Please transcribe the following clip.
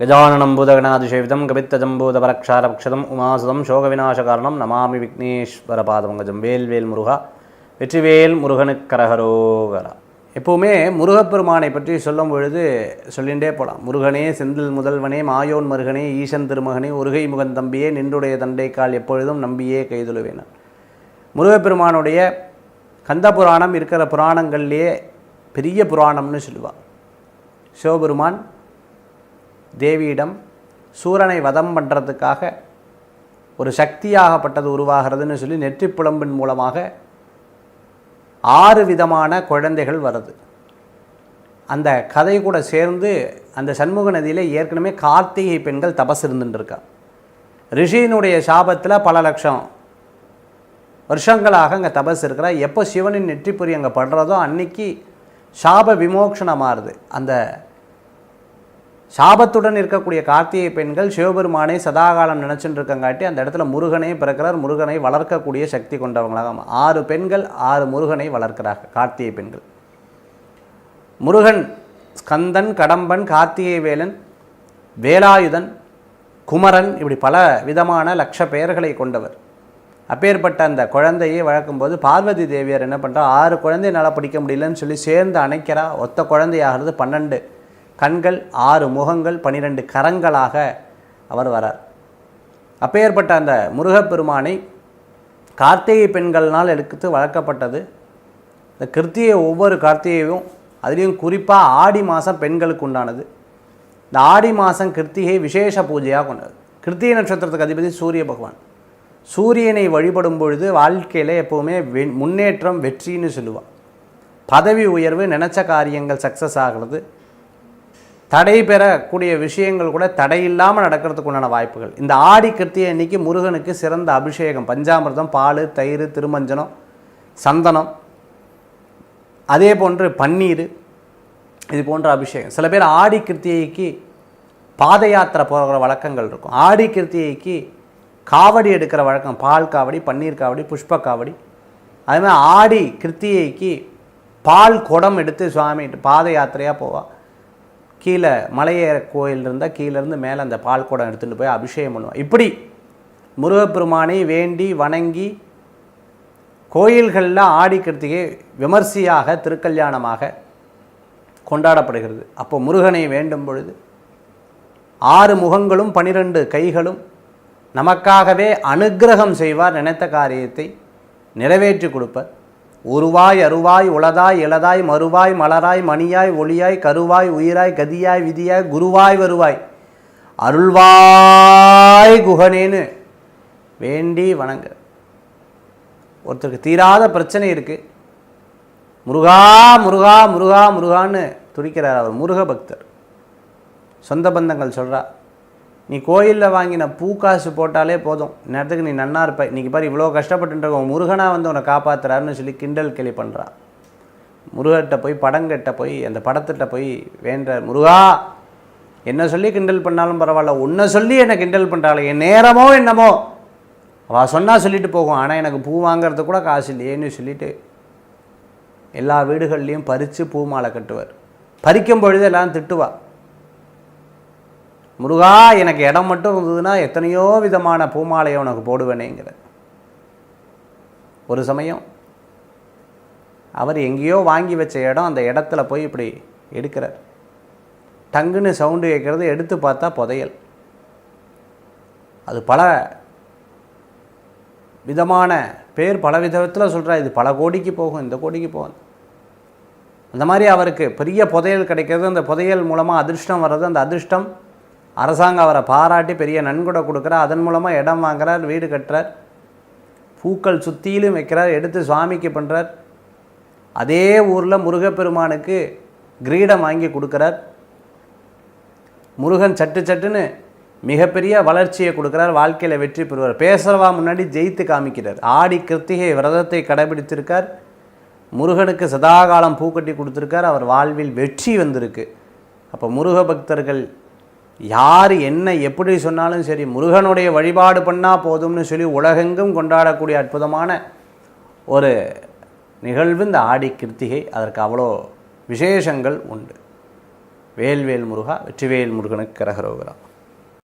கஜானனம் பூதகணாதிசேவிதம் கபித்தஜம்பூதபரக்ஷாரபக்ஷதம் உமாசுதம் சோகவிநாசகாரணம் நமாமி விக்னேஸ்வர பாதமங்கஜம் வேல்வேல் முருகா வெற்றிவேல் முருகனுக்கரகரோகரா எப்போவுமே முருகப்பெருமானை பற்றி சொல்லும் பொழுது சொல்லிகிட்டே போகலாம் முருகனே செந்தில் முதல்வனே மாயோன் மருகனே ஈசன் திருமகனே உருகை முகன் தம்பியே நின்றுடைய தண்டைக்கால் எப்பொழுதும் நம்பியே கைதுழுவேன் முருகப்பெருமானுடைய கந்த புராணம் இருக்கிற புராணங்கள்லேயே பெரிய புராணம்னு சொல்லுவாள் சிவபெருமான் தேவியிடம் சூரனை வதம் பண்ணுறதுக்காக ஒரு சக்தியாகப்பட்டது உருவாகிறதுன்னு சொல்லி நெற்றி புலம்பின் மூலமாக ஆறு விதமான குழந்தைகள் வருது. அந்த கதை கூட சேர்ந்து அந்த சண்முக நதியில் ஏற்கனவே கார்த்திகை பெண்கள் தபஸ் இருந்துட்டுருக்கா ரிஷியினுடைய சாபத்தில் பல லட்சம் வருஷங்களாக அங்கே தபஸ் இருக்கிறா. எப்போ சிவனின் நெற்றிப்புரி அங்கே படுறதோ அன்னைக்கு சாப விமோக்ஷனமாகுது அந்த சாபத்துடன் இருக்கக்கூடிய கார்த்திகை பெண்கள் சிவபெருமானை சதாகாலம் நினச்சிட்டு இருக்கங்காட்டி அந்த இடத்துல முருகனை பிறக்கிறார் முருகனை வளர்க்கக்கூடிய சக்தி கொண்டவங்களாக ஆறு பெண்கள் ஆறு முருகனை வளர்க்கிறார்கள் கார்த்திகை பெண்கள். முருகன் ஸ்கந்தன் கடம்பன் கார்த்திகை வேலன் வேலாயுதன் குமரன் இப்படி பல விதமான லட்ச பெயர்களை கொண்டவர். அப்பேற்பட்ட அந்த குழந்தையை வளர்க்கும்போது பார்வதி தேவியார் என்ன பண்ணுறா ஆறு குழந்தையினால் பிடிக்க முடியலன்னு சொல்லி சேர்ந்து அணைக்கிறா ஒத்த குழந்தையாகிறது பன்னெண்டு. கண்கள் ஆறு முகங்கள் பன்னிரெண்டு கரங்களாக அவர் வரார். அப்பேற்பட்ட அந்த முருகப்பெருமானை கார்த்திகை பெண்கள்னால் எடுத்து வளர்க்கப்பட்டது. இந்த கிருத்தியை ஒவ்வொரு கார்த்திகையும் அதுலேயும் குறிப்பாக ஆடி மாதம் பெண்களுக்கு உண்டானது. இந்த ஆடி மாதம் கிருத்திகை விசேஷ பூஜையாக கொண்டது கிருத்திகை நட்சத்திரத்துக்கு அதிபதி சூரிய பகவான். சூரியனை வழிபடும் பொழுது வாழ்க்கையில் எப்போவுமே வெ முன்னேற்றம் வெற்றின்னு சொல்லுவாள் பதவி உயர்வு நினச்ச காரியங்கள் சக்ஸஸ் ஆகிறது. தடை பெறக்கூடிய விஷயங்கள் கூட தடையில்லாமல் நடக்கிறதுக்கு உண்டான வாய்ப்புகள். இந்த ஆடி கிருத்திய அன்னைக்கு முருகனுக்கு சிறந்த அபிஷேகம். பஞ்சாமிர்தம் பால் தயிர் திருமஞ்சனம் சந்தனம் அதே போன்று பன்னீர் இது போன்ற அபிஷேகம். சில பேர் ஆடி கிருத்திகைக்கு பாத யாத்திரை போகிற வழக்கங்கள் இருக்கும். ஆடி கிருத்திகைக்கு காவடி எடுக்கிற வழக்கம். பால் காவடி பன்னீர் காவடி புஷ்ப காவடி. அதுமாதிரி ஆடி கிருத்திகைக்கு பால் குடம் எடுத்து சுவாமி பாத யாத்திரையாக போவாள் கீழே மலையேற கோயில் இருந்தால் கீழேருந்து மேலே அந்த பால் குடம் எடுத்துகிட்டு போய் அபிஷேகம் பண்ணுவோம். இப்படி முருகப்பெருமானை வேண்டி வணங்கி கோயில்களில் ஆடி கிருத்திகை விமர்சையாக திருக்கல்யாணமாக கொண்டாடப்படுகிறது. அப்போ முருகனை வேண்டும் பொழுது ஆறு முகங்களும் பனிரெண்டு கைகளும் நமக்காகவே அனுக்கிரகம் செய்வார் நினைத்த காரியத்தை நிறைவேற்றி கொடுப்பர். உருவாய் அருவாய் உளதாய் இளதாய் மறுவாய் மலராய் மணியாய் ஒளியாய் கருவாய் உயிராய் கதியாய் விதியாய் குருவாய் வருவாய். அருள்வாய் குகனேன்னு வேண்டி வணங்க ஒருத்தருக்கு தீராத பிரச்சனை இருக்குது முருகா முருகா முருகா முருகான்னு துடிக்கிறார் அவர் முருக பக்தர் சொந்த பந்தங்கள் சொல்கிறா நீ கோயிலில் வாங்கின பூக்காசு போட்டாலே போதும். நேரத்துக்கு நீ நன்னா இருப்ப. இன்றைக்கி பாரு இவ்வளோ கஷ்டப்பட்டுருக்க முருகனாக வந்து உன்னை காப்பாற்றுறாருன்னு சொல்லி கிண்டல் கேலி பண்ணுறான் முருகர்கிட்ட போய் படங்கிட்ட போய் அந்த படத்திட்ட போய் வேண்ட முருகா என்ன சொல்லி கிண்டல் பண்ணாலும் பரவாயில்ல. உன்னை சொல்லி என்னை கிண்டல் பண்ணுறாள் என் நேரமோ என்னமோ. அவள் சொன்னால் சொல்லிட்டு போகும். ஆனால் எனக்கு பூ வாங்கிறது கூட காசு இல்லையேன்னு சொல்லிட்டு எல்லா வீடுகள்லேயும் பறித்து பூ மாலை கட்டுவார். பறிக்கும் பொழுது எல்லாம் திட்டுவாள் முருகா எனக்கு இடம் மட்டும் இருந்ததுன்னா எத்தனையோ விதமான பூமாலையை உனக்கு போடுவேனேங்கிற. ஒரு சமயம் அவர் எங்கேயோ வாங்கி வச்ச இடம் அந்த இடத்துல போய் இப்படி எடுக்கிறார். டங்குன்னு சவுண்டு கேட்குறது எடுத்து பார்த்தா புதையல். அது பல விதமான பேர் பல விதத்தில் சொல்கிறா இது பல கோடிக்கு போகும் இந்த கோடிக்கு போகும். அந்த மாதிரி அவருக்கு பெரிய புதையல் கிடைக்கிறது அந்த புதையல் மூலமாக அதிர்ஷ்டம் வர்றது அந்த அதிர்ஷ்டம் அரசாங்கம் அவரை பாராட்டி பெரிய நன்கொடை கொடுக்குறார். அதன் மூலமாக இடம் வாங்குறார் வீடு கட்டுறார். பூக்கள் சுற்றிலும் வைக்கிறார் எடுத்து சுவாமிக்கு பண்ணுறார் அதே ஊரில் முருகப்பெருமானுக்கு கிரீடம் வாங்கி கொடுக்குறார். முருகன் சட்டு சட்டுன்னு மிகப்பெரிய வளர்ச்சியை கொடுக்குறார் வாழ்க்கையில் வெற்றி பெறுவார். பேசுகிறவா முன்னாடி ஜெயித்து காமிக்கிறார். ஆடி கிருத்திகை விரதத்தை கடைபிடித்திருக்கார். முருகனுக்கு சதாகாலம் பூக்கட்டி கொடுத்துருக்கார். அவர் வாழ்வில் வெற்றி வந்திருக்கு. அப்போ முருக பக்தர்கள் யார் என்ன எப்படி சொன்னாலும் சரி முருகனுடைய வழிபாடு பண்ணால் போதும்னு சொல்லி உலகெங்கும் கொண்டாடக்கூடிய அற்புதமான ஒரு நிகழ்வு இந்த ஆடி கிருத்திகை. அதற்கு அவ்வளோ விசேஷங்கள் உண்டு. வேல்வேல் முருகா வெற்றிவேல் முருகனுக்கு கரகரோகரா